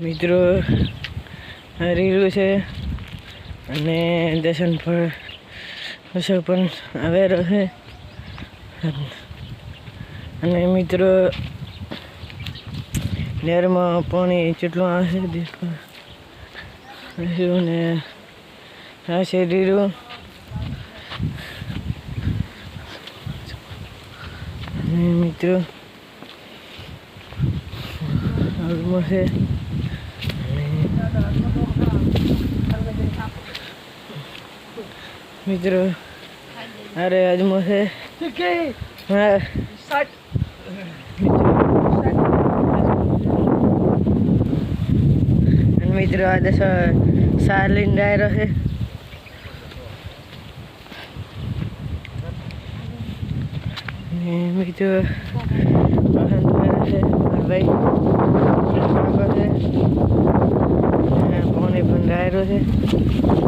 મિત્રો રીલું છે અને દર્શન પર દર્શન પણ આવેલો છે. અને મિત્રો નહેરમાં પાણી કેટલું આવશે અને આ છે રીલું. મિત્રો છે. મિત્રો, અરે અજમો છે. હા. મિત્રો આજે લઈને ડાયરો છે. મિત્રો છે, ભાઈ. છે. પાણી પણ ડાયરો છે.